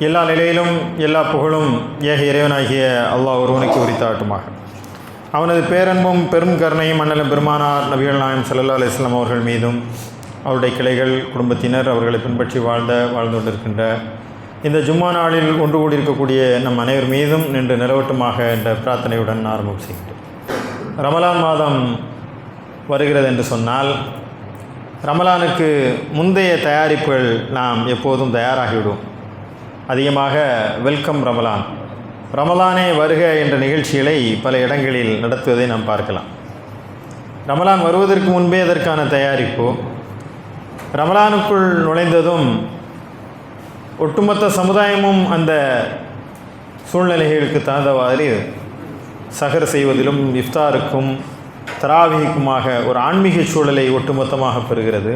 எல்லா நிலையிலும் எல்லா புகழும் ஏக இறைவனாகிய அல்லாஹ் ஒருவனுக்கு உரித்தாட்டுமாக அவனது பேரன்பும் பெரும் கருணையும் மன்னலும் பெருமானார் நபிகள் நாயம் சல்லா அலிஸ்லாம் அவர்கள் மீதும் அவருடைய கிளைகள் குடும்பத்தினர் அவர்களை பின்பற்றி வாழ்ந்த வாழ்ந்து கொண்டிருக்கின்ற இந்த ஜும்மா நாளில் ஒன்று கூடியிருக்கக்கூடிய நம் அனைவர் மீதும் நின்று நிலவட்டுமாக என்ற பிரார்த்தனையுடன் ஆரம்பம் செய்கின்றோம். ரமலான் மாதம் வருகிறது என்று சொன்னால் ரமலானுக்கு முந்தைய தயாரிப்புகள் நாம் எப்போதும் தயாராகிவிடும் அதிகமாக வெல்கம் ரமலான். ரமலானே வருக என்ற நிகழ்ச்சிகளை பல இடங்களில் நடத்துவதை நாம் பார்க்கலாம். ரமலான் வருவதற்கு முன்பே அதற்கான தயாரிப்பு. ரமலானுக்குள் நுழைந்ததும் ஒட்டுமொத்த சமுதாயமும் அந்த சூழ்நிலைகளுக்கு தகுந்தவாறு சகர் செய்வதிலும் இஃப்தாருக்கும் தராவிக்குமாக ஒரு ஆன்மீக சூழலை ஒட்டுமொத்தமாக பெறுகிறது.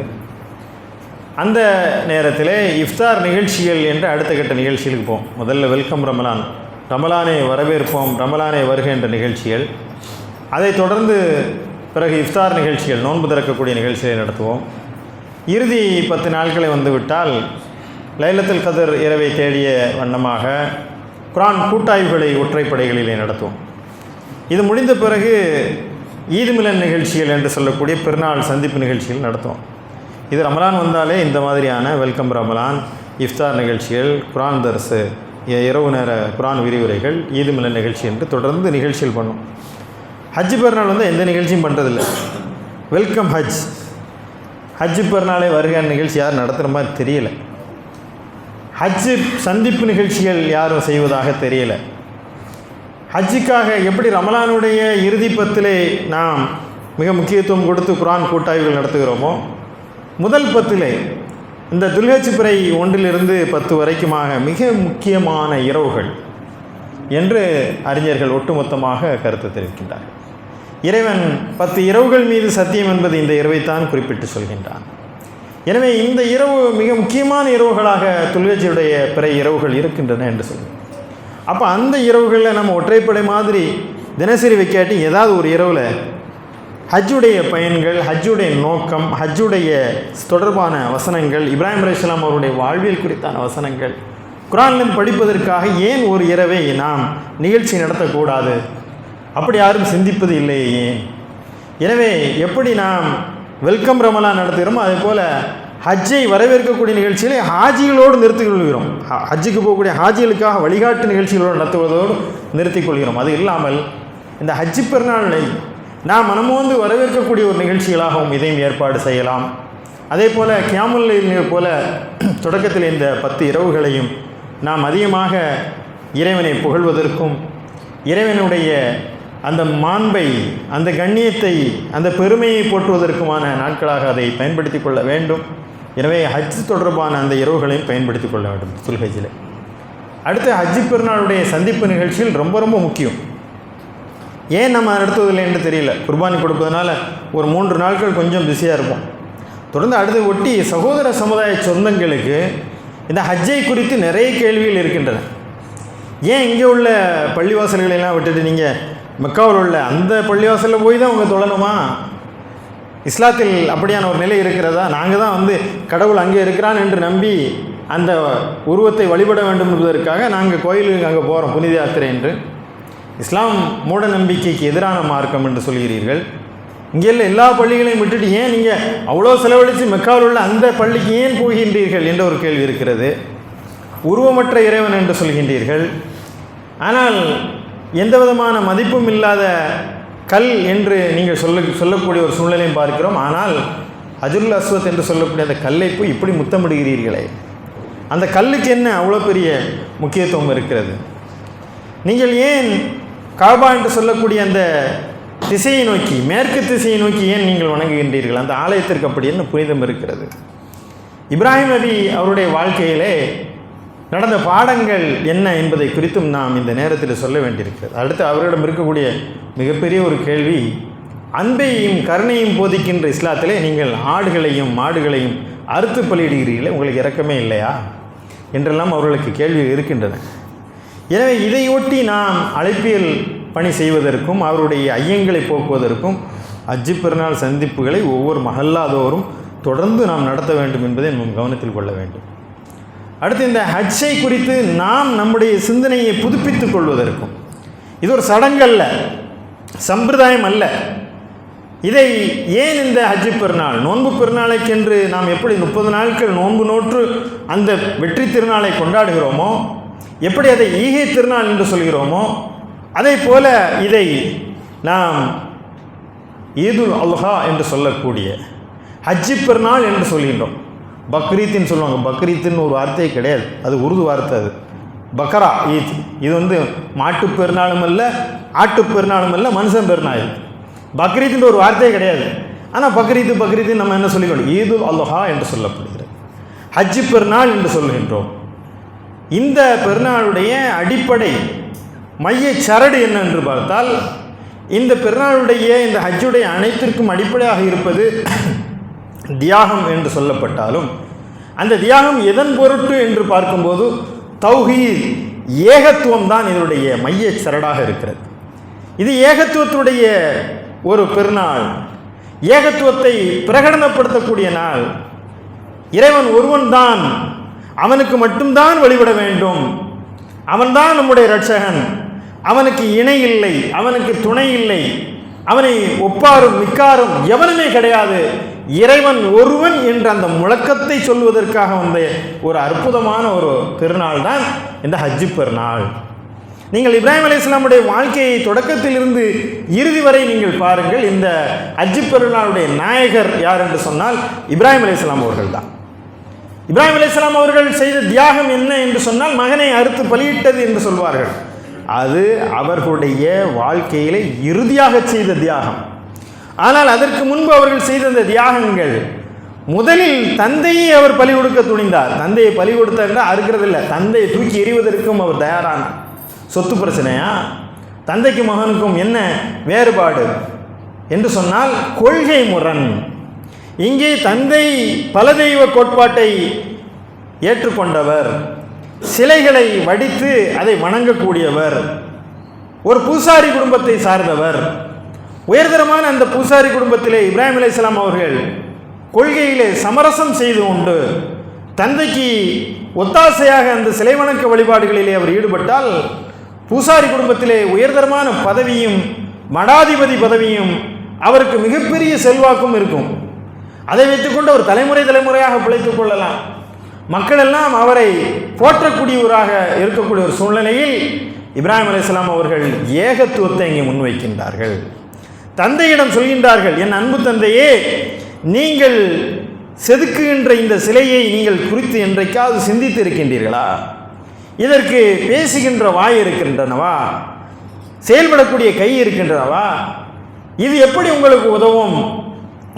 அந்த நேரத்தில் இஃப்தார் நிகழ்ச்சிகள் என்று அடுத்த கட்ட நிகழ்ச்சிகளுக்கு போவோம். முதல்ல வெல்கம் ரமலான். ரமலானை வரவேற்போம் ரமலானை வருக என்ற நிகழ்ச்சிகள். அதைத் தொடர்ந்து பிறகு இஃப்தார் நிகழ்ச்சிகள் நோன்பு திறக்கக்கூடிய நிகழ்ச்சிகளை நடத்துவோம். இறுதி பத்து நாட்களை வந்துவிட்டால் லைலத்தில் கதிர் இரவை தேடிய வண்ணமாக குரான் கூட்டாய்வுகளை ஒற்றைப்படைகளிலே நடத்துவோம். இது முடிந்த பிறகு ஈதுமிலன் நிகழ்ச்சிகள் என்று சொல்லக்கூடிய பெருநாள் சந்திப்பு நிகழ்ச்சிகள் நடத்துவோம். இது ரமலான் வந்தாலே இந்த மாதிரியான வெல்கம் ரமலான் இஃப்தார் நிகழ்ச்சிகள் குரான் தரசு இரவு நேர குரான் விரிவுரைகள் ஈதுமிலன் நிகழ்ச்சி என்று தொடர்ந்து நிகழ்ச்சிகள் பண்ணும் ஹஜ்ஜு பெருநாள் வந்து எந்த நிகழ்ச்சியும் பண்ணுறதில்ல வெல்கம் ஹஜ். ஹஜ்ஜு பெருநாளே வருகிற நிகழ்ச்சி யார் நடத்துகிற மாதிரி தெரியல. ஹஜ்ஜு சந்திப்பு நிகழ்ச்சிகள் யாரும் செய்வதாக தெரியல. ஹஜ்ஜுக்காக எப்படி ரமலானுடைய இறுதி பத்திலே நாம் மிக முக்கியத்துவம் கொடுத்து குரான் கூட்டாய்வுகள் நடத்துகிறோமோ முதல் பத்திலே இந்த துல்ஹஜ் பிறை ஒன்றிலிருந்து பத்து வரைக்குமாக மிக முக்கியமான இரவுகள் என்று அறிஞர்கள் ஒட்டுமொத்தமாக கருத்து தெரிவிக்கின்றார்கள். இறைவன் பத்து இரவுகள் மீது சத்தியம் என்பது இந்த இரவைத்தான் குறிப்பிட்டு சொல்கின்றான். எனவே இந்த இரவு மிக முக்கியமான இரவுகளாக துல்கச்சியுடைய பிற இரவுகள் இருக்கின்றன என்று சொல்லுவோம் அப்போ அந்த இரவுகளில் நம்ம ஒற்றைப்படை மாதிரி தினசரி வைக்காட்டி ஏதாவது ஒரு இரவில் ஹஜ்ஜுடைய பயன்கள் ஹஜ்ஜுடைய நோக்கம் ஹஜ்ஜுடைய தொடர்பான வசனங்கள் இப்ராஹிம் அலிஸ்லாம் அவருடைய வாழ்வியல் குறித்தான வசனங்கள். குரான்லேருந்து படிப்பதற்காக ஏன் ஒரு இரவை நாம் நிகழ்ச்சி நடத்தக்கூடாது? அப்படி யாரும் சிந்திப்பது இல்லையே. ஏன் எனவே எப்படி நாம் வெல்கம் ரமலா நடத்துகிறோமோ அதே போல் ஹஜ்ஜை வரவேற்கக்கூடிய நிகழ்ச்சிகளை ஹாஜிகளோடு நிறுத்திக் கொள்கிறோம். ஹஜ்ஜுக்கு போகக்கூடிய ஹாஜிகளுக்காக வழிகாட்டு நிகழ்ச்சிகளோடு நடத்துவதோடு நிறுத்திக் கொள்கிறோம். அது இல்லாமல் இந்த ஹஜ்ஜி பெருநாளை நாம் மனமோந்து வரவேற்கக்கூடிய ஒரு நிகழ்ச்சிகளாகவும் இதையும் ஏற்பாடு செய்யலாம். அதே போல் கியாமுல் போல தொடக்கத்தில் இந்த பத்து இரவுகளையும் நாம் அதிகமாக இறைவனை புகழ்வதற்கும் இறைவனுடைய அந்த மாண்பை அந்த கண்ணியத்தை அந்த பெருமையை போற்றுவதற்குமான நாட்களாக அதை பயன்படுத்தி கொள்ள வேண்டும். எனவே ஹஜ் தொடர்பான அந்த இரவுகளையும் பயன்படுத்தி கொள்ள வேண்டும். துல்ஹஜில் அடுத்து ஹஜ்ஜி பெருநாளுடைய சந்திப்பு நிகழ்ச்சிகள் ரொம்ப ரொம்ப முக்கியம். ஏன் நம்ம நடத்துவதில்லை என்று தெரியல. குர்பானி கொடுப்பதனால ஒரு மூன்று நாட்கள் கொஞ்சம் பிஸியாக இருப்போம். தொடர்ந்து அடுத்து ஒட்டி சகோதர சமுதாய சொந்தங்களுக்கு இந்த ஹஜ்ஜை குறித்து நிறைய கேள்விகள் இருக்கின்றன. ஏன் இங்கே உள்ள பள்ளிவாசல்களெல்லாம் விட்டுட்டு நீங்கள் மெக்காவில் உள்ள அந்த பள்ளிவாசலில் போய் தான் உங்கள் தொழணுமா? இஸ்லாத்தில் அப்படியான ஒரு நிலை இருக்கிறதா? நாங்கள் தான் வந்து கடவுள் அங்கே இருக்கிறான் என்று நம்பி அந்த உருவத்தை வழிபட வேண்டும் என்பதற்காக நாங்கள் கோயிலுக்கு அங்கே போகிறோம் புனித யாத்திரை என்று. இஸ்லாம் மூட நம்பிக்கைக்கு எதிரான மார்க்கம் என்று சொல்கிறீர்கள். இங்கே உள்ள எல்லா பள்ளிகளையும் விட்டுட்டு ஏன் நீங்கள் அவ்வளோ செலவழித்து மெக்காவில் உள்ள அந்த பள்ளிக்கு ஏன் போகின்றீர்கள் என்ற ஒரு கேள்வி இருக்கிறது. உருவமற்ற இறைவன் என்று சொல்கின்றீர்கள். ஆனால் எந்த விதமான மதிப்பும் இல்லாத கல் என்று நீங்கள் சொல்ல சொல்லக்கூடிய ஒரு சூழ்நிலையும் பார்க்கிறோம். ஆனால் அஜுல் அஸ்வத் என்று சொல்லக்கூடிய அந்த கல்லை போய் இப்படி முத்தமிடுகிறீர்களே. அந்த கல்லுக்கு என்ன அவ்வளோ பெரிய முக்கியத்துவம் இருக்கிறது? நீங்கள் ஏன் காபா என்று சொல்லக்கூடிய அந்த திசையை நோக்கி மேற்கு திசையை நோக்கி ஏன் நீங்கள் வணங்குகின்றீர்கள்? அந்த ஆலயத்திற்கு அப்படி என்ன புனிதம் இருக்கிறது? இப்ராஹிம் நபி அவருடைய வாழ்க்கையிலே நடந்த பாடங்கள் என்ன என்பதை குறித்தும் நாம் இந்த நேரத்தில் சொல்ல வேண்டியிருக்கிறது. அடுத்து அவரிடம் இருக்கக்கூடிய மிகப்பெரிய ஒரு கேள்வி அன்பையும் கருணையும் போதிக்கின்ற இஸ்லாத்திலே நீங்கள் ஆடுகளையும் மாடுகளையும் அறுத்து பலியிடுகிறீர்களே உங்களுக்கு இறக்கமே இல்லையா? என்றெல்லாம் அவர்களுக்கு கேள்வி இருக்கின்றன. எனவே இதையொட்டி நாம் அழைப்பியல் பணி செய்வதற்கும் அவருடைய ஐயங்களை போக்குவதற்கும் அஜி பெருநாள் சந்திப்புகளை ஒவ்வொரு மகல்லாதோறும் தொடர்ந்து நாம் நடத்த வேண்டும் என்பதை நாம் கவனத்தில் கொள்ள வேண்டும். அடுத்து இந்த ஹஜ்ஜை குறித்து நாம் நம்முடைய சிந்தனையை புதுப்பித்துக் கொள்வதற்கும். இது ஒரு சடங்கல்ல சம்பிரதாயம் அல்ல. இதை ஏன் இந்த ஹஜ்ஜி பெருநாள்? நோன்பு பெருநாளைக்கென்று நாம் எப்படி முப்பது நாட்கள் நோன்பு நோற்று அந்த வெற்றி திருநாளை கொண்டாடுகிறோமோ எப்படி அதை ஈகை திருநாள் என்று சொல்கிறோமோ அதே போல இதை நாம் ஈதுல் அல்ஹா என்று சொல்லக்கூடிய ஹஜ்ஜி பெருநாள் என்று சொல்கின்றோம். பக்ரீத்துன்னு சொல்லுவாங்க. பக்ரீத்துன்னு ஒரு வார்த்தையே கிடையாது. அது உருது வார்த்தை அது. பக்ரா ஈத். இது வந்து மாட்டுப் பெருநாளும் அல்ல ஆட்டு பெருநாளும் அல்ல மனுஷன் பெருநாள். பக்ரீத்துன்ற ஒரு வார்த்தையே கிடையாது. ஆனால் பக்ரீத்து பக்ரீத்து நம்ம என்ன சொல்லிக்கணும்? ஈது அல்லஹா என்று சொல்லப்படுகிறது. ஹஜ்ஜி பெருநாள் என்று சொல்கின்றோம். இந்த பெருநாளுடைய அடிப்படை மைய சரடு என்னென்று பார்த்தால் இந்த பெருநாளுடைய இந்த ஹஜ்ஜுடைய அனைத்திற்கும் அடிப்படையாக இருப்பது தியாகம் என்று சொல்லப்பட்டாலும் அந்த தியாகம் எதன் பொருட்டு என்று பார்க்கும்போது தௌஹீத் ஏகத்துவம் தான் இதனுடைய மைய சரடாக இருக்கிறது. இது ஏகத்துவத்துடைய ஒரு பெருநாள். ஏகத்துவத்தை பிரகடனப்படுத்தக்கூடிய நாள். இறைவன் ஒருவன் தான் அவனுக்கு மட்டும்தான் வழிபட வேண்டும். அவன்தான் நம்முடைய இரட்சகன். அவனுக்கு இணை இல்லை அவனுக்கு துணை இல்லை. அவனை ஒப்பாரும் மிக்காரும் எவனுமே கிடையாது. இறைவன் ஒருவன் என்ற அந்த முழக்கத்தை சொல்வதற்காக வந்த ஒரு அற்புதமான ஒரு திருநாள் தான் இந்த ஹஜ்ஜி பெருநாள். நீங்கள் இப்ராஹிம் அலி இஸ்லாமுடைய வாழ்க்கையை தொடக்கத்திலிருந்து இறுதி வரை நீங்கள் பாருங்கள். இந்த ஹஜ்ஜி பெருநாளுடைய நாயகர் யார் என்று சொன்னால் இப்ராஹிம் அலி இஸ்லாம் அவர்கள் தான். இப்ராஹிம் அலிஸ்லாம் அவர்கள் செய்த தியாகம் என்ன என்று சொன்னால் மகனை அறுத்து பலியிட்டது என்று சொல்வார்கள். அது அவர்களுடைய வாழ்க்கையிலே இறுதியாக செய்த தியாகம். ஆனால் அதற்கு முன்பு அவர்கள் செய்த அந்த தியாகங்கள் முதலில் தந்தையை அவர் பலி கொடுக்க துணிந்தார். தந்தையை பலி கொடுத்த அறுக்கிறது இல்லை தந்தையை தூக்கி எறிவதற்கும் அவர் தயாரானார் சொத்து பிரச்சனையா? தந்தைக்கும் மகனுக்கும் என்ன வேறுபாடு? என்று சொன்னால் கொள்கை முரண். இங்கே தந்தை பல தெய்வ கோட்பாட்டை ஏற்றுக்கொண்டவர். சிலைகளை வடித்து அதை வணங்கக்கூடியவர். ஒரு பூசாரி குடும்பத்தை சார்ந்தவர். உயர்தரமான அந்த பூசாரி குடும்பத்திலே இப்ராஹிம் அலையாம் அவர்கள் கொள்கையிலே சமரசம் செய்து கொண்டு தந்தைக்கு ஒத்தாசையாக அந்த சிலை வணக்க வழிபாடுகளிலே அவர் ஈடுபட்டால் பூசாரி குடும்பத்திலே உயர்தரமான பதவியும் மடாதிபதி பதவியும் அவருக்கு மிகப்பெரிய செல்வாக்கும் இருக்கும். அதை வைத்துக்கொண்டு ஒரு தலைமுறை தலைமுறையாக பிழைத்துக் கொள்ளலாம். மக்கள் எல்லாம் அவரை போற்றக்கூடியவராக இருக்கக்கூடிய ஒரு சூழ்நிலையில் இப்ராஹிம் அலையாம் அவர்கள் ஏகத்துவத்தை இங்கே முன்வைக்கின்றார்கள். தந்தையிடம் சொல்கின்றார்கள் என் அன்பு தந்தையே நீங்கள் செதுக்குகின்ற இந்த சிலையை நீங்கள் குறித்து என்றைக்காவது சிந்தித்து இருக்கின்றீர்களா? இதற்கு பேசுகின்ற வாய் இருக்கின்றனவா? செயல்படக்கூடிய கை இருக்கின்றனவா? இது எப்படி உங்களுக்கு உதவும்?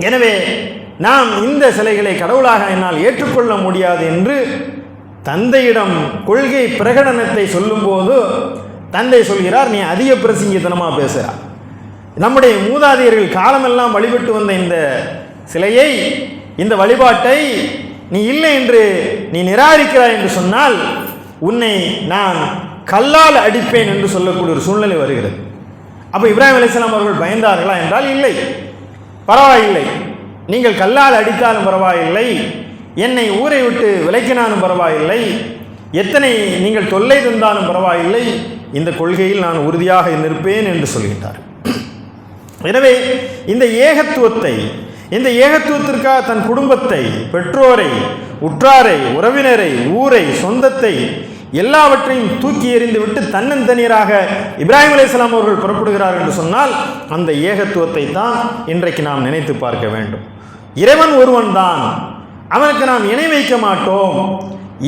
எனவே நாம் இந்த சிலைகளை கடவுளாக என்னால் ஏற்றுக்கொள்ள முடியாது என்று தந்தையிடம் கொள்கை பிரகடனத்தை சொல்லும்போது தந்தை சொல்கிறார் நீ அதிக பிரசங்கித்தனமாக பேசுகிறார் நம்முடைய மூதாதையர்கள் காலமெல்லாம் வழிபட்டு வந்த இந்த சிலையை இந்த வழிபாட்டை நீ இல்லை என்று நீ நிராகரிக்கிறாய் என்று சொன்னால் உன்னை நான் கல்லால் அடிப்பேன் என்று சொல்லக்கூடிய ஒரு சூழ்நிலை வருகிறது. அப்போ இப்ராஹிம் அலிஸ்லாம் அவர்கள் பயந்தார்களா? என்றால் இல்லை. பரவாயில்லை. நீங்கள் கல்லால் அடித்தாலும் பரவாயில்லை. என்னை ஊரை விட்டு விலக்கினாலும் பரவாயில்லை. எத்தனை நீங்கள் தொல்லை தந்தாலும் பரவாயில்லை. இந்த கொள்கையில் நான் உறுதியாக நிற்பேன் என்று சொல்கின்றார். எனவே இந்த ஏகத்துவத்தை இந்த ஏகத்துவத்திற்காக தன் குடும்பத்தை பெற்றோரை உற்றாரை உறவினரை ஊரை சொந்தத்தை எல்லாவற்றையும் தூக்கி எறிந்துவிட்டு தன்னந்தனியராக இப்ராஹிம் இஸ்லாம் அவர்கள் புறப்படுகிறார் என்று சொன்னால் அந்த ஏகத்துவத்தை தான் இன்றைக்கு நாம் நினைத்து பார்க்க வேண்டும். இறைவன் ஒருவன் தான் அவனுக்கு நாம் இணை வைக்க மாட்டோம்.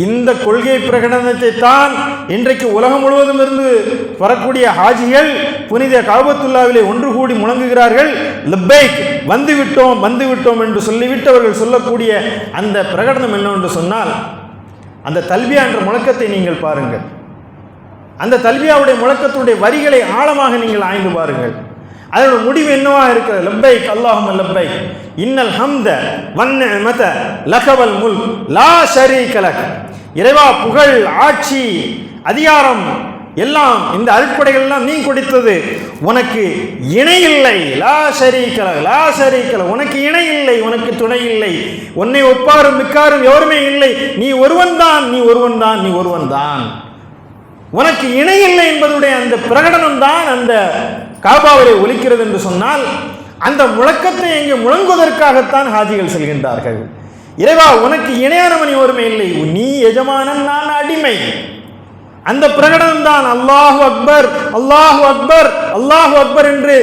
இந்த கொள்கை பிரகடனத்தை தான் இன்றைக்கு உலகம் முழுவதும் இருந்து வரக்கூடிய ஹாஜிகள் புனித காபத்துல்லாவிலே ஒன்று கூடி முழங்குகிறார்கள். லப்பைக் வந்து விட்டோம் வந்து விட்டோம் என்று சொல்லிவிட்டு அவர்கள் சொல்லக்கூடிய அந்த பிரகடனம் என்னவென்று சொன்னால் அந்த தல்வியா என்ற முழக்கத்தை நீங்கள் பாருங்கள். அந்த தல்வியாவுடைய முழக்கத்துடைய வரிகளை ஆழமாக நீங்கள் ஆய்ந்து பாருங்கள். அதோட முடிவு என்னவா இருக்கிறது? லப்பைக் அல்லாஹும் லப்பைக். இன்னல் ஹம்த வன்ன மத லகவல் முல் லா ஷரி கலக் இறைவா புகழ் ஆட்சி அதிகாரம் எல்லாம் இந்த அருட்கொடைகள் எல்லாம் நீ கொடுத்தது. உனக்கு இணை இல்லை. லா சரி கல லா சரி கல உனக்கு இணை இல்லை உனக்கு துணை இல்லை. உன்னை ஒப்பாரும் மிக்காரும் எவருமே இல்லை. நீ ஒருவன் தான் நீ ஒருவன் தான் நீ ஒருவன் தான். உனக்கு இணை இல்லை என்பதுடைய அந்த பிரகடனம் தான் அந்த காபாவிலே ஒலிக்கிறது என்று சொன்னால் அந்த முழக்கத்தை இங்கே முழங்குவதற்காகத்தான் ஹாஜிகள் செல்கின்றார்கள். இறைவா உனக்கு இணையானவன் ஒருமை இல்லை. நீ எஜமானன் நான் அடிமை. அந்த பிரகடனம் தான் அல்லாஹு அக்பர் அல்லாஹு அக்பர் அல்லாஹு அக்பர் என்று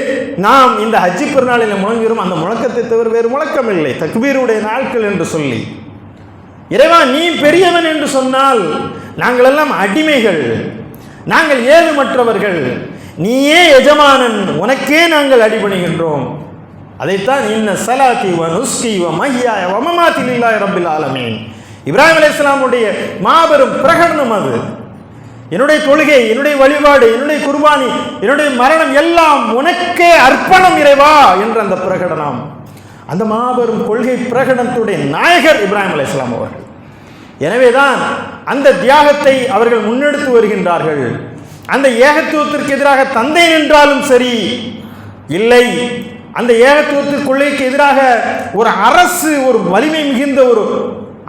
நாம் இந்த ஹஜ்ஜி பெருநாளில் முழங்குகிறோம். அந்த முழக்கத்தை தவிர வேறு முழக்கம் இல்லை தக்பீருடைய நாட்கள் என்று சொல்லி. இறைவா நீ பெரியவன் என்று சொன்னால் நாங்கள் எல்லாம் அடிமைகள். நாங்கள் ஏதுமற்றவர்கள் நீயே எஜமானன் உனக்கே நாங்கள் அடிபணிகின்றோம். அதைத்தான் இன்ன சலாத்தி வ நுஸ்கி வ மஹ்யாய வ மமாத்தி லில்லாஹி ரப்பில் ஆலமீன். இப்ராஹிம் மாபெரும் பிரகடனம் அது. என்னுடைய தொழுகை என்னுடைய வழிபாடு என்னுடைய குர்பானி என்னுடைய மரணம் எல்லாம் உனக்கே அர்ப்பணம் இறைவா என்ற அந்த பிரகடனம். அந்த மாபெரும் கொள்கை பிரகடனத்துடைய நாயகர் இப்ராஹிம் அலைஹிஸ்ஸலாம் அவர்கள். எனவேதான் அந்த தியாகத்தை அவர்கள் முன்னெடுத்து வருகின்றார்கள். அந்த ஏகத்துவத்திற்கு எதிராக தந்தை நின்றாலும் சரி இல்லை அந்த ஏகத்துவத்திற்குள்ளேக்கு எதிராக ஒரு அரசு ஒரு வலிமை மிகுந்த ஒரு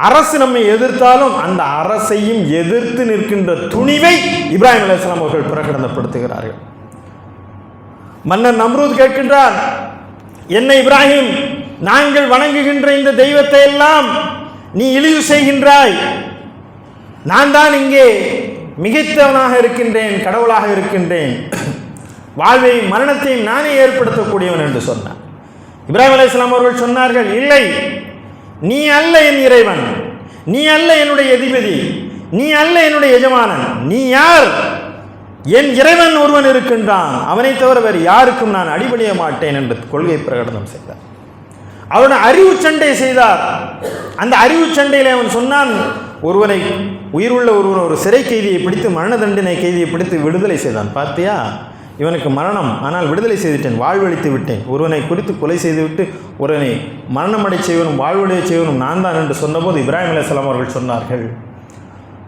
அரசு நம்மை எதிர்த்தாலும் அந்த அரசையும் எதிர்த்து நிற்கின்ற துணிவை இப்ராஹிம் அலிஸ்லாம் அவர்கள் பிரகடனப்படுத்துகிறார்கள். மன்னர் நம்ரூத் கேட்கின்றார் என்ன இப்ராஹிம் நாங்கள் வணங்குகின்ற இந்த தெய்வத்தை எல்லாம் நீ இழிவு செய்கின்றாய். நான் தான் இங்கே மிகைத்தவனாக இருக்கின்றேன் கடவுளாக இருக்கின்றேன். வாழ்வையும் மரணத்தையும் நானே ஏற்படுத்தக்கூடியவன் என்று சொன்னான் இப்ராஹிம் இஸ்லாம் அவர்கள் சொன்னார்கள் இல்லை நீ அல்ல என் இறைவன். நீ அல்ல என்னுடைய எதிபதி நீ அல்ல என்னுடைய எஜமானன். நீ யார்? என் இறைவன் ஒருவன் இருக்கின்றான். அவனை தவிர வேறு யாருக்கும் நான் அடிபணிய மாட்டேன் என்று கொள்கை பிரகடனம் செய்தார். அவன் அறிவு சண்டை செய்தார். அந்த அறிவு சண்டையில் அவன் சொன்னான் ஒருவனை உயிருள்ள ஒருவன் ஒரு சிறை கைதியை பிடித்து மரண தண்டனை கைதியை பிடித்து விடுதலை செய்தான். பார்த்தியா இவனுக்கு மரணம். ஆனால் விடுதலை செய்துவிட்டேன் வாழ்வழித்து விட்டேன். ஒருவனை குறித்து கொலை செய்துவிட்டு ஒருவனை மரணமடை செய்வனும் வாழ்வழிய செய்வனும் நான் தான் என்று சொன்னபோது இப்ராஹிம் அலிஸ்லாம் அவர்கள் சொன்னார்கள்.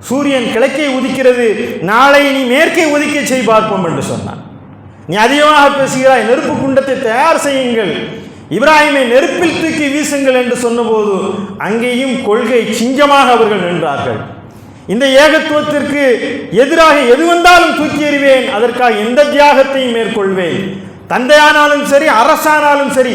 சூரியன் கிழக்கே உதிக்கிறது நாளை நீ மேற்கே உதிக்க செய் பார்ப்போம் என்று சொன்னான். நீ அதிகமாக பேசுகிறாய் நெருப்பு குண்டத்தை தயார் செய்யுங்கள். இப்ராஹிமை நெருப்பில் தூக்கி வீசுங்கள் என்று சொன்னபோது அங்கேயும் கொள்கை சிங்கமாக அவர்கள் நின்றார்கள். இந்த ஏகத்துவத்திற்கு எதிராக எது வந்தாலும் தூக்கி எறிவேன். அதற்காக எந்த தியாகத்தையும் மேற்கொள்வேன். தந்தையானாலும் சரி அரசானாலும் சரி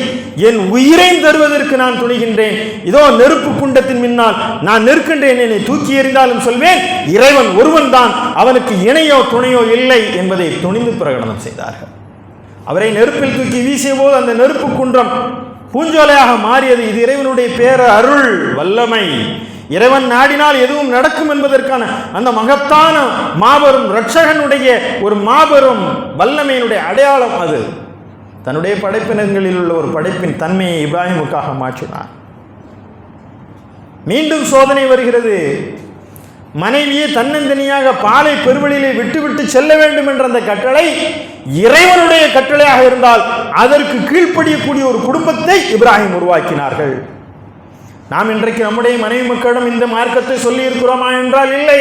என் உயிரை தருவதற்கு நான் துணிகின்றேன். இதோ நெருப்பு குண்டத்தின் முன்னால் நான் நிற்கின்றேன். என்னை தூக்கி எறிந்தாலும் சொல்வேன். இறைவன் ஒருவன் தான் அவனுக்கு இணையோ துணையோ இல்லை என்பதை துணிந்து பிரகடனம் செய்தார்கள். அவரை நெருப்பில் தூக்கி வீசிய போது அந்த நெருப்பு குன்றம் பூஞ்சோலையாக மாறியது. இது இறைவனுடைய பேர அருள் வல்லமை. இறைவன் நாடினால் எதுவும் நடக்கும் என்பதற்கான அந்த மகத்தான மாபெரும் ரட்சகனுடைய ஒரு மாபெரும் வல்லமையினுடைய அடையாளம் அது. தன்னுடைய படைப்பினங்களில் உள்ள ஒரு படைப்பின் தன்மையை இப்ராஹிமுக்காக மாற்றினார். மீண்டும் சோதனை வருகிறது. மனைவியை தன்னந்தனியாக பாலை பெருவெளியிலே விட்டுவிட்டு செல்ல வேண்டும் என்ற அந்த கட்டளை இறைவனுடைய கட்டளையாக இருந்தால் அதற்கு கீழ்ப்படியக்கூடிய ஒரு குடும்பத்தை இப்ராஹிம் உருவாக்கினார்கள். நாம் இன்றைக்கு நம்முடைய மனைவி மக்களிடம் இந்த மார்க்கத்தை சொல்லி இருக்கிறோமா என்றால் இல்லை.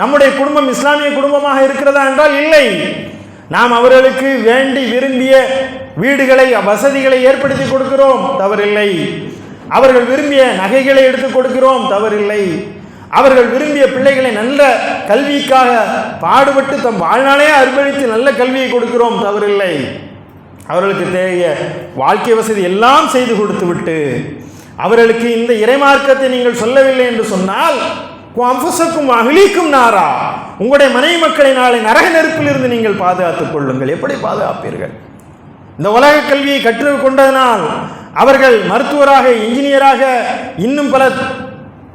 நம்முடைய குடும்பம் இஸ்லாமிய குடும்பமாக இருக்கிறதா என்றால் இல்லை. நாம் அவர்களுக்கு வேண்டி விரும்பிய வீடுகளை வசதிகளை ஏற்படுத்தி கொடுக்கிறோம் தவறில்லை. அவர்கள் விரும்பிய நகைகளை எடுத்து கொடுக்கிறோம் தவறில்லை. அவர்கள் விரும்பிய பிள்ளைகளை நல்ல கல்விக்காக பாடுபட்டு தம் வாழ்நாளே அர்ப்பணித்து நல்ல கல்வியை கொடுக்கிறோம் தவறில்லை. அவர்களுக்கு தேவைய வாழ்க்கை வசதி எல்லாம் செய்து கொடுத்து விட்டு அவர்களுக்கு இந்த இறைமார்க்கத்தை நீங்கள் சொல்லவில்லை என்று சொன்னால் அம்சக்கும் அகிலிக்கும் நாரா. உங்களுடைய மனைவி மக்களை நாளை நரக நெருப்பிலிருந்து நீங்கள் பாதுகாத்துக் கொள்ளுங்கள். எப்படி பாதுகாப்பீர்கள்? இந்த உலக கல்வியை கற்றுக் கொண்டதனால் அவர்கள் மருத்துவராக இன்ஜினியராக இன்னும் பல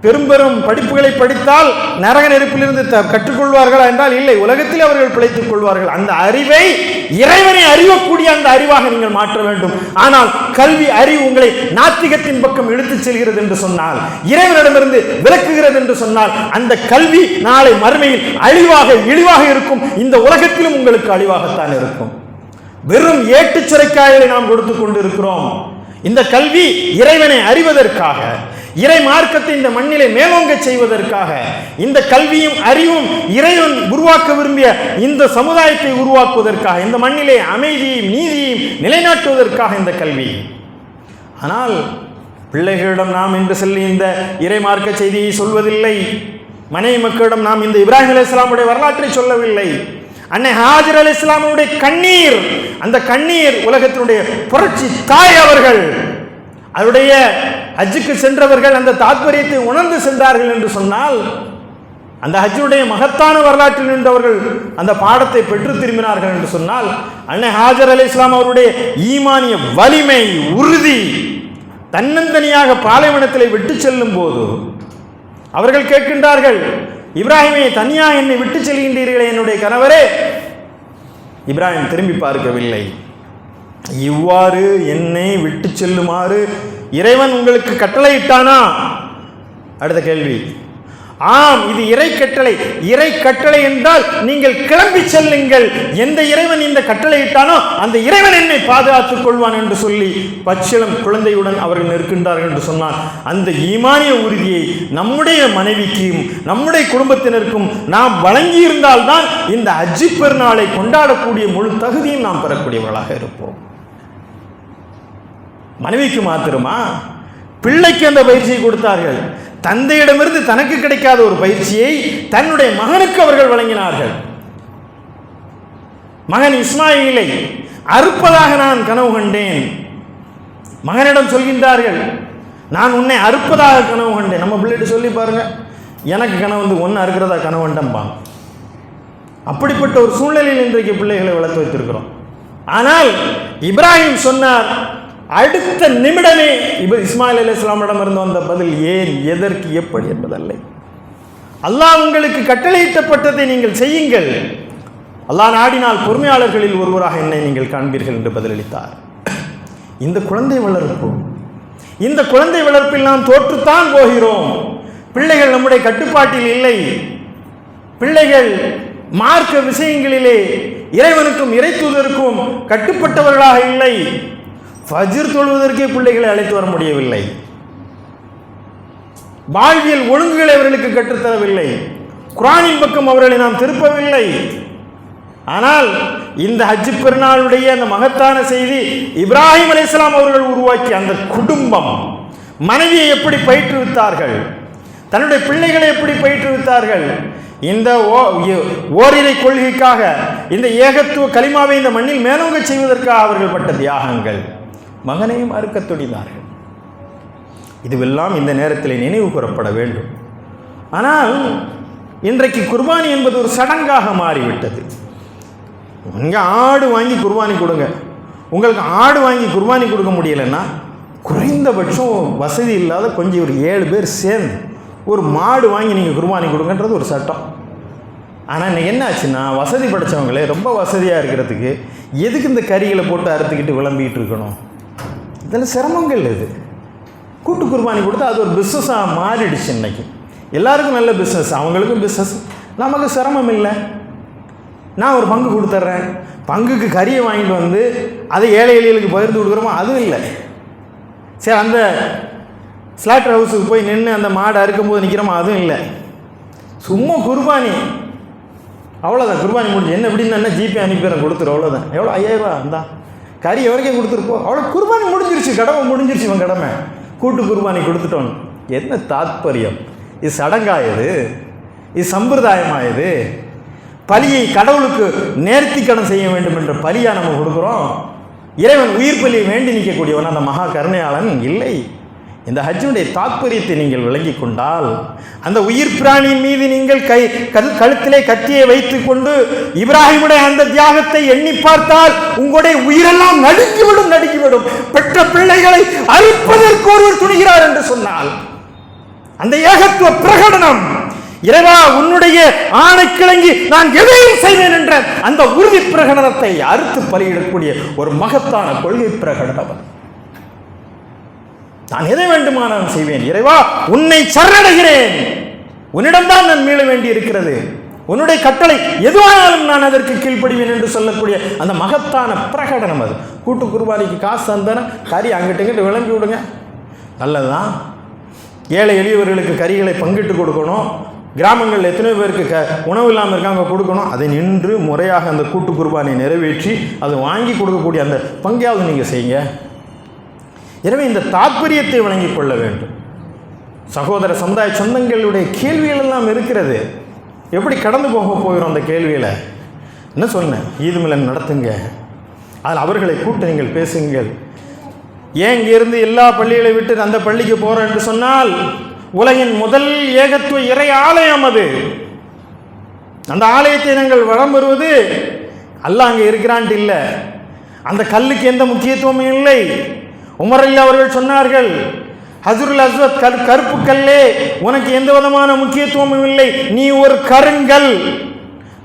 பெரும்பெரும் படிப்புகளை படித்தால் நரக நெருப்பிலிருந்து த- கற்றுக்கொள்வார்களா என்றால் இல்லை. உலகத்தில் அவர்கள் பிழைத்துக் கொள்வார்கள். அந்த அறிவை இறைவனை அறியக்கூடிய அந்த அறிவாக நீங்கள் மாற்ற வேண்டும். ஆனால் கல்வி அறிவு உங்களை நாத்திகத்தின் பக்கம் இழுத்துச் செல்கிறது என்று சொன்னால் இறைவனிடமிருந்து விலக்குகிறது என்று சொன்னால் அந்த கல்வி நாளை மறுமையில் அழிவாக இழிவாக இருக்கும். இந்த உலகத்திலும் உங்களுக்கு அழிவாகத்தான் இருக்கும். வெறும் ஏட்டுச் சுரைக்காய்களை நாம் கொடுத்து கொண்டிருக்கிறோம். இந்த கல்வி இறைவனை அறிவதற்காக இறை மார்க்கத்தை இந்த மண்ணிலே மேலோங்க செய்வதற்காக இந்த கல்வியும் அறிவும் இறைவன் உருவாக்க விரும்பிய இந்த சமுதாயத்தை உருவாக்குவதற்காக இந்த மண்ணிலே அமைதியையும் நீதியையும் நிலைநாட்டுவதற்காக இந்த கல்வி. ஆனால் பிள்ளைகளிடம் நாம் என்று சொல்லி இந்த இறை மார்க்க செய்தியை சொல்வதில்லை. மனைவி மக்களிடம் நாம் இந்த இப்ராஹிம் அலி இஸ்லாமுடைய வரலாற்றை சொல்லவில்லை. அன்னை ஹாஜர் அலி இஸ்லாமுடைய கண்ணீர் அந்த கண்ணீர் உலகத்தினுடைய புரட்சி தாய் அவர்கள் அவருடைய ஹஜ்ஜுக்கு சென்றவர்கள் அந்த தாத்பரியத்தை உணர்ந்து சென்றார்கள் என்று சொன்னால் அந்த ஹஜ்ஜுடைய மகத்தான வரலாற்றில் நின்றவர்கள் அந்த பாடத்தை பெற்று திரும்பினார்கள் என்று சொன்னால் அன்னை ஹாஜர் அலி இஸ்லாம் அவருடைய ஈமானிய வலிமை உறுதி தன்னந்தனியாக பாலைவனத்தில் விட்டு செல்லும் போது அவர்கள் கேட்கின்றார்கள் இப்ராஹிமை தனியாக என்னை விட்டு செல்கின்றீர்களே என்னுடைய கணவரே? இப்ராஹிம் திரும்பி பார்க்கவில்லை. இவ்வாறு என்னை விட்டு செல்லுமாறு இறைவன் உங்களுக்கு கட்டளையிட்டானா? அடுத்த கேள்வி. ஆம் இது இறை கட்டளை. இறை கட்டளை என்றால் நீங்கள் கிளம்பி செல்லுங்கள். எந்த இறைவன் இந்த கட்டளையிட்டானோ அந்த இறைவன் என்னை பாதுகாத்துக் கொள்வான் என்று சொல்லி பச்சிளம் குழந்தையுடன் அவர்கள் நிற்கின்றார்கள் என்று சொன்னார் அந்த ஈமானிய உறுதியை நம்முடைய மனைவிக்கும் நம்முடைய குடும்பத்தினருக்கும் நாம் வழங்கியிருந்தால்தான் இந்த அஜி பெருநாளை கொண்டாடக்கூடிய முழு தகுதியும் நாம் பெறக்கூடியவர்களாக இருப்போம். மனைவிக்கு மாத்திரமா? பிள்ளைக்கு அந்த பயிற்சியை கொடுத்தார்கள். தந்தையிடமிருந்து தனக்கு கிடைக்காத ஒரு பயிற்சியை தன்னுடைய மகனுக்கு அவர்கள் வழங்கினார்கள். மகன் இஸ்மாயிலை அறுப்பதாக நான் கனவு கண்டேன். மகனிடம் சொல்கின்றார்கள் நான் உன்னை அறுப்பதாக கனவு கண்டேன். நம்ம பிள்ளைகிட்ட சொல்லி பாருங்க. எனக்கு கனவு வந்து ஒன்று அறுக்கிறதா கனவு கண்டம்பாங்க அப்படிப்பட்ட ஒரு சூழ்நிலையில் இன்றைக்கு பிள்ளைகளை வளர்த்து வைத்திருக்கிறோம். ஆனால் இப்ராஹிம் சொன்னார் அடுத்த நிமிடமே இவர் இஸ்மாயில் அலி இஸ்லாமிடம் இருந்து வந்த பதில் ஏன் எதற்கு எப்படி என்பதல்ல. அல்லாஹ் உங்களுக்கு கட்டளையிட்டப்பட்டதை நீங்கள் செய்யுங்கள். அல்லாஹ் நாடினால் பொறுமையாளர்களில் ஒருவராக என்னை நீங்கள் காண்பீர்கள் என்று பதிலளித்தார். இந்த குழந்தை வளர்ப்பு. இந்த குழந்தை வளர்ப்பில் நாம் தோற்றுத்தான் போகிறோம். பிள்ளைகள் நம்முடைய கட்டுப்பாட்டில் இல்லை. பிள்ளைகள் மார்க்க விஷயங்களிலே இறைவனுக்கும் இறை தூதருக்கும் கட்டுப்பட்டவர்களாக இல்லை. ஃபஜிர் தொழுவதற்கே பிள்ளைகளை அழைத்து வர முடியவில்லை. வாழ்வியல் ஒழுங்குகளை அவர்களுக்கு கற்றுத்தரவில்லை. குரானின் பக்கம் அவர்களை நாம் திருப்பவில்லை. ஆனால் இந்த ஹஜ் பெருநாளுடைய அந்த மகத்தான செய்தி இப்ராஹிம் அலிஸ்லாம் அவர்கள் உருவாக்கிய அந்த குடும்பம் மனைவியை எப்படி பயிற்றுவித்தார்கள்? தன்னுடைய பிள்ளைகளை எப்படி பயிற்றுவித்தார்கள்? இந்த ஓ- ஓரிரை கொள்கைக்காக இந்த ஏகத்துவ களிமாவை இந்த மண்ணில் மேலோங்க செய்வதற்காக அவர்கள் பட்ட தியாகங்கள். மகனையும் அறுக்க துணிந்தார்கள். இதுவெல்லாம் இந்த நேரத்தில் நினைவு கூறப்பட வேண்டும். ஆனால் இன்றைக்கு குர்பானி என்பது ஒரு சடங்காக மாறிவிட்டது. உங்கள் ஆடு வாங்கி குர்பானி கொடுங்க. உங்களுக்கு ஆடு வாங்கி குர்பானி கொடுக்க முடியலைன்னா குறைந்தபட்சம் வசதி இல்லாத கொஞ்சம் ஒரு ஏழு பேர் சேர்ந்து ஒரு மாடு வாங்கி நீங்கள் குர்பானி கொடுங்கன்றது ஒரு சட்டம். ஆனால் இன்னைக்கு என்ன ஆச்சுன்னா வசதி படைச்சவங்களே ரொம்ப வசதியாக இருக்கிறதுக்கு எதுக்கு இந்த கறிகளை போட்டு அறுத்துக்கிட்டு விளம்பிட்டு இருக்கணும்? இதில் சிரமங்கள் இது. கூட்டு குர்பானி கொடுத்தா அது ஒரு பிஸ்னஸாக மாறிடுச்சு இன்னைக்கு. எல்லாருக்கும் நல்ல பிஸ்னஸ் அவங்களுக்கும் பிஸ்னஸ் நமக்கு சிரமம் இல்லை. நான் ஒரு பங்கு கொடுத்துட்றேன். பங்குக்கு கறியை வாங்கிட்டு வந்து அதை ஏழை எளியலுக்கு பகிர்ந்து கொடுக்குறோமோ அதுவும் இல்லை. சரி அந்த ஸ்லாட்டர் ஹவுஸுக்கு போய் நின்று அந்த மாடு அறுக்கும்போது நிற்கிறோமோ அதுவும் இல்லை. சும்மா குர்பானி. அவ்வளோதான் குர்பானி முடிஞ்சு. என்ன எப்படின்னு என்ன ஜிபே அனுப்பிடுறேன் கொடுத்துரு. அவ்வளோதான் எவ்வளோ ஐயாயிரரூவா இருந்தா கறி வரைக்கும் கொடுத்துருப்போம் அவ்வளோ குர்பானி முடிஞ்சிருச்சு கடமை முடிஞ்சிருச்சு இவன் கடமை. கூட்டு குர்பானி கொடுத்துட்டோம். என்ன தாத்பரியம்? இது சடங்காயது. இது சம்பிரதாயமாயது. பலியை கடவுளுக்கு நேர்த்திக்கடன் செய்ய வேண்டும் என்ற பலியாக நம்ம கொடுக்குறோம். இறைவன் உயிர் பலியை வேண்டி நிற்கக்கூடியவன் அந்த மகா கருணையாளன் இல்லை. இந்த ஹஜ்ஜுடைய தாத்பரியத்தை நீங்கள் விளங்கிக் கொண்டால் அந்த உயிர் பிராணியின் மீது நீங்கள் கை கல் கழுத்திலே கத்தியை வைத்துக் கொண்டு இப்ராஹிமுடைய அந்த தியாகத்தை எண்ணி பார்த்தால் உங்களுடைய உயிரெல்லாம் நடுங்கிவிடும் நடுங்கிவிடும். பெற்ற பிள்ளைகளை அழிப்பதற்கு ஒருவர் துணிகிறார் என்று சொன்னால் அந்த ஏகத்துவ பிரகடனம் இறைவா உன்னுடைய ஆணை கிளங்கி நான் எதையும் செய்வேன் என்ற அந்த உறுதி பிரகடனத்தை அறுத்து பலியிடக்கூடிய ஒரு மகத்தான கொள்கை பிரகடனம் நான் எதை வேண்டுமானாலும் செய்வேன். இறைவா உன்னை சரணடைகிறேன். உன்னிடம்தான் நான் மீள வேண்டி இருக்கிறது உன்னுடைய கட்டளை எதுவானாலும் நான் அதற்கு கீழ்ப்படிவேன் என்று சொல்லக்கூடிய அந்த மகத்தான பிரகடனம் அது. கூட்டு குருபானிக்கு காசு தந்தன? கறி அங்கிட்ட இங்கிட்டு விளம்பி விடுங்க. நல்லதுதான். ஏழை எளியவர்களுக்கு கறிகளை பங்கிட்டு கொடுக்கணும். கிராமங்களில் எத்தனை பேருக்கு க உணவு இல்லாமல் இருக்காங்க கொடுக்கணும். அதை நின்று முறையாக அந்த கூட்டு குர்பானை நிறைவேற்றி அதை வாங்கி கொடுக்கக்கூடிய அந்த பங்கையாவது நீங்கள் செய்யுங்க. எனவே இந்த தாற்பயத்தை வழங்கிக் கொள்ள வேண்டும். சகோதர சமுதாய சொந்தங்களுடைய கேள்விகள் எல்லாம் இருக்கிறது. எப்படி கடந்து போக போகிறோம் அந்த கேள்வியில்? என்ன சொன்னேன்? ஈதுமிலன் நடத்துங்க. அதில் அவர்களை கூப்பிட்டு நீங்கள் பேசுங்கள். ஏன் இங்கிருந்து எல்லா பள்ளிகளை விட்டு அந்த பள்ளிக்கு போகிறோம் என்று சொன்னால் உலகின் முதல் ஏகத்துவ இறை ஆலயம் அது. அந்த ஆலயத்தை நாங்கள் வளம் வருவது அல்ல அங்கே இருக்கிறான்ட்டு இல்லை. அந்த கல்லுக்கு எந்த முக்கியத்துவமும் இல்லை. உமரல்லா அவர்கள் சொன்னார்கள் ஹஜருல் அஸ்வத் கல் கருப்பு கல்லே உனக்கு எந்த விதமான முக்கியத்துவமும் இல்லை. நீ ஒரு கருங்கல்.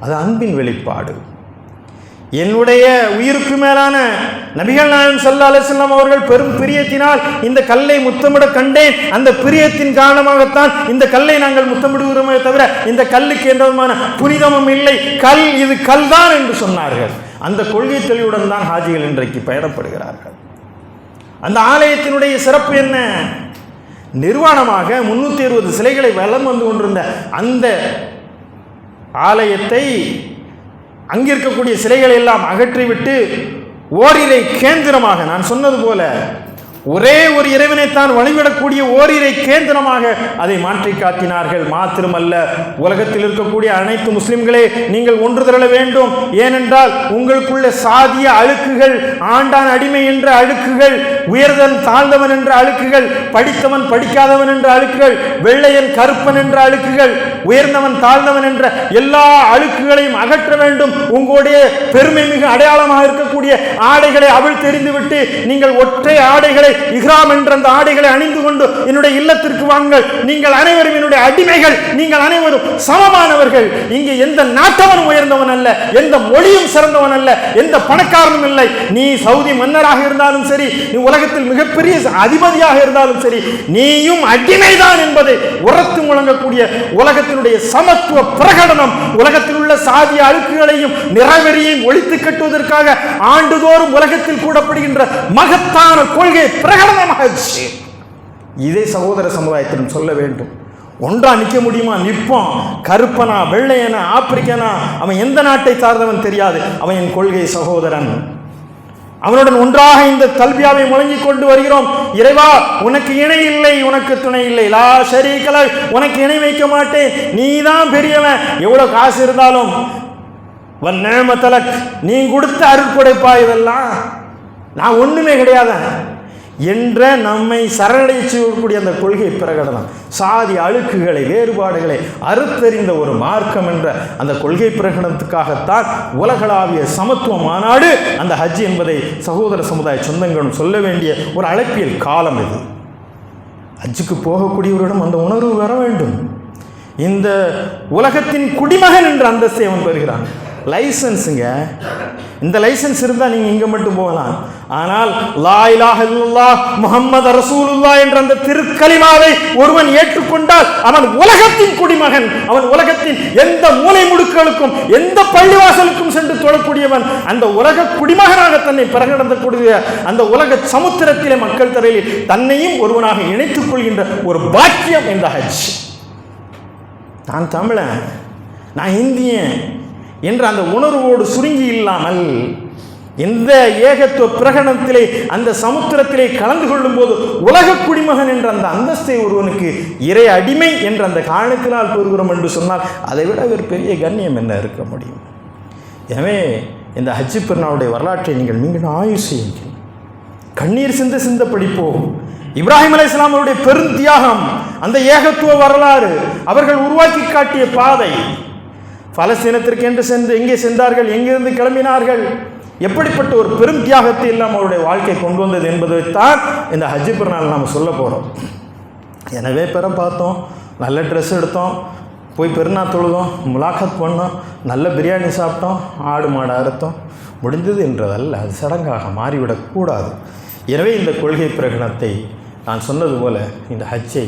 அது அன்பின் வெளிப்பாடு. என்னுடைய உயிருக்கு மேலான நபிகள் நாயன் சல்லா அலிஸ்லாம் அவர்கள் பெரும் பிரியத்தினால் இந்த கல்லை முத்தமிட கண்டேன். அந்த பிரியத்தின் காரணமாகத்தான் இந்த கல்லை நாங்கள் முத்தமிடுகிறோமே தவிர இந்த கல்லுக்கு எந்த விதமான புனிதமும் இல்லை. கல் இது கல் தான் என்று சொன்னார்கள். அந்த கொள்கை தெளிவுடன் தான் ஹாஜிகள் இன்றைக்கு பயணப்படுகிறார்கள். அந்த ஆலயத்தினுடைய சிறப்பு என்ன? நிர்வாணமாக முன்னூற்றி அறுபது சிலைகளை வலம் வந்து கொண்டிருந்த அந்த ஆலயத்தை அங்கிருக்கக்கூடிய சிலைகளை எல்லாம் அகற்றிவிட்டு ஓரிரை கேந்திரமாக நான் சொன்னது போல ஒரே ஒரு இறைவனைத்தான் வழிவிடக்கூடிய ஓரிரை கேந்திரமாக அதை மாற்றி காட்டினார்கள். மாத்திரமல்ல உலகத்தில் இருக்கக்கூடிய அனைத்து முஸ்லிம்களே நீங்கள் ஒன்று திரள வேண்டும். ஏனென்றால் உங்களுக்குள்ள சாதிய அழுக்குகள் ஆண்டான் அடிமை என்ற அழுக்குகள் உயர்தன் தாழ்ந்தவன் என்ற அழுக்குகள் படித்தவன் படிக்காதவன் என்ற அழுக்குகள் வெள்ளையன் கருப்பன் என்ற அழுக்குகள் உயர்ந்தவன் தாழ்ந்தவன் என்ற எல்லா அழுக்குகளையும் அகற்ற வேண்டும். உங்களுடைய பெருமை மிக அடையாளமாக இருக்கக்கூடிய ஆடைகளை அவள் தெரிந்துவிட்டு நீங்கள் ஒற்றை ஆடைகளை ஆடைகளை இஹ்ராம் என்ற அந்த ஆடைகளை அணிந்து கொண்டு என்னுடைய இல்லத்திற்கு வாங்கள் நீங்கள் அனைவரும் என்னுடைய அடிமைகள். நீங்கள் அனைவரும் சமமானவர்கள். இங்கே எந்த நாட்டவனும் உயர்ந்தவன் அல்ல. எந்த மொழியும் சிறந்தவன் அல்ல. எந்த பணக்காரனும் இல்லை. நீ சவுதி மன்னராக இருந்தாலும் சரி நீ உலகத்தில் மிகப்பெரிய அதிபதியாக இருந்தாலும் சரி நீயும் அடிமைதான் என்பதை உரத்து முழங்கக்கூடிய உலகத்தினுடைய சமத்துவ பிரகடனம் உலகத்தில் உள்ள சாதிய அழுக்குகளையும் நிறவெறியையும் ஒழித்து கட்டுவதற்காக ஆண்டுதோறும் உலகத்தில் கூடப்படுகின்ற மகத்தான கொள்கை பிரகடனமாகிடுச்சு. இதை சகோதர சமுதாயத்திடம் சொல்ல வேண்டும். ஒன்றா நிற்க முடியுமா? நிற்போம் கருப்பனா வெள்ளையனா ஆப்பிரிக்கனா? அவன் எந்த நாட்டை சார்ந்தவன் தெரியாது. அவன் என் கொள்கை சகோதரன். அவனுடன் ஒன்றாக இந்த தல்பியாவை முழங்கிக் கொண்டு வருகிறோம். இறைவா உனக்கு இணை இல்லை உனக்கு துணை இல்லை. லா ஷரீகல உனக்கு இணை வைக்க மாட்டேன். நீ தான் பெரியவன். எவ்வளவு காசு இருந்தாலும் வன் நீ கொடுத்த அருட்கொடைப்பா இதெல்லாம். நான் ஒண்ணுமே கிடையாது. என்ற நம்மை சரணடைச்சக்கூடிய அந்த கொள்கை பிரகடனம் சாதி அழுக்குகளை வேறுபாடுகளை அறுத்தறிந்த ஒரு மார்க்கம் என்ற அந்த கொள்கை பிரகடனத்துக்காகத்தான் உலகளாவிய சமத்துவ மாநாடு அந்த ஹஜ் என்பதை சகோதர சமுதாய சொந்தங்களும் சொல்ல வேண்டிய ஒரு அழைப்பியல் காலம் இது. ஹஜ்ஜுக்கு போகக்கூடியவரிடம் அந்த உணர்வு வர வேண்டும். இந்த உலகத்தின் குடிமகன் என்ற அந்தஸ்தை அவன் பெறுகிறான். லைசன்ஸுங்க இந்த லைசன்ஸ் இருந்தால் நீங்கள் இங்கே மட்டும் போகலாம். ஆனால் லா இலாஹ முகம்மது முஹம்மது ரசூலுல்லா என்ற அந்த திருக்கலிமாவை ஒருவன் ஏற்றுக்கொண்டால் அவன் உலகத்தின் குடிமகன் அவன் உலகத்தின் எந்த மூலை முடுக்களுக்கும் எந்த பள்ளிவாசலுக்கும் சென்று தொழக்கூடியவன் அந்த உலக குடிமகனாக தன்னை பிரகடனக்கூடிய அந்த உலக சமுத்திரத்திலே மக்கள் தரையில் தன்னையும் ஒருவனாக இணைத்துக் கொள்கின்ற ஒரு பாக்கியம் இந்த ஹஜ். நான் தமிழன் நான் இந்தியன் என்ற அந்த உணர்வோடு சுருங்கி இல்லாமல் இந்த ஏகத்துவ பிரகடனத்திலே அந்த சமுத்திரத்திலே கலந்து கொள்ளும்போது உலக குடிமகன் என்ற அந்த அந்தஸ்தை ஒருவனுக்கு இறை அடிமை என்ற அந்த காரணத்தினால் பெறுகிறோம் என்று சொன்னால் அதை விட ஒரு பெரிய கண்ணியம் என்ன இருக்க முடியும்? எனவே இந்த ஹஜ்ஜி பெருநாளுடைய வரலாற்றை நீங்கள் மீண்டும் ஆய்வு செய்யுங்கள். கண்ணீர் சிந்த சிந்த படிப்போம். இப்ராஹிம் அலி இஸ்லாமருடைய பெருந்தியாகம் அந்த ஏகத்துவ வரலாறு அவர்கள் உருவாக்கி காட்டிய பாதை பலஸ்தீனத்திற்கென்று சென்று எங்கே சென்றார்கள் எங்கிருந்து கிளம்பினார்கள் எப்படிப்பட்ட ஒரு பெரும் தியாகத்தை எல்லாம் அவருடைய வாழ்க்கை கொண்டு வந்தது என்பதைத்தான் இந்த ஹஜ்ஜி பிறநாள் நாம் சொல்ல போகிறோம் எனவே பெற பார்த்தோம் நல்ல ட்ரெஸ் எடுத்தோம் போய் பெருநாள் தொழுதோம் முலாக்கத் பண்ணோம் நல்ல பிரியாணி சாப்பிட்டோம் ஆடு மாடு அறுத்தோம். முடிந்தது என்றதல்ல அது சடங்காக மாறிவிடக்கூடாது எனவே இந்த கொள்கை பிரகடனத்தை நான் சொன்னது போல இந்த ஹஜ்ஜை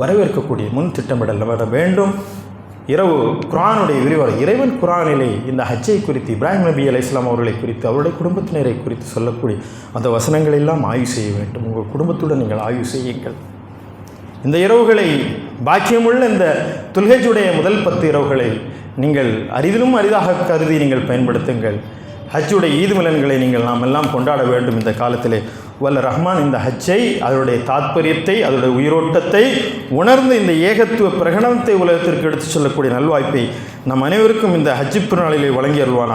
வரவேற்கக்கூடிய முன் திட்டமிடல் வர வேண்டும். இரவு குரானுடைய விரிவாக இறைவன் குரானிலே இந்த ஹஜ்ஜை குறித்து இப்ராஹிம் நபி அலி இஸ்லாம் அவர்களை குறித்து அவருடைய குடும்பத்தினரை குறித்து சொல்லக்கூடிய அந்த வசனங்கள் எல்லாம் ஆய்வு செய்ய வேண்டும். உங்கள் குடும்பத்துடன் நீங்கள் ஆய்வு செய்யுங்கள். இந்த இரவுகளை பாக்கியமுள்ள இந்த துல்ஹஜுடைய முதல் பத்து இரவுகளை நீங்கள் அரிதிலும் அரிதாக கருதி நீங்கள் பயன்படுத்துங்கள். ஹஜ்ஜுடைய ஈது மிலன்களை நீங்கள் நாம் எல்லாம் கொண்டாட வேண்டும். இந்த காலத்திலே வல்ல ரஹ்மான் இந்த ஹஜ்ஜை அதனுடைய தாத்பரியத்தை அதனுடைய உயிரோட்டத்தை உணர்ந்து இந்த ஏகத்துவ பிரகடனத்தை உலகத்திற்கு எடுத்துச் செல்லக்கூடிய நல்வாய்ப்பை நம் அனைவருக்கும் இந்த ஹஜ்ஜி பெருநாளிலே வழங்கி அருள்வானா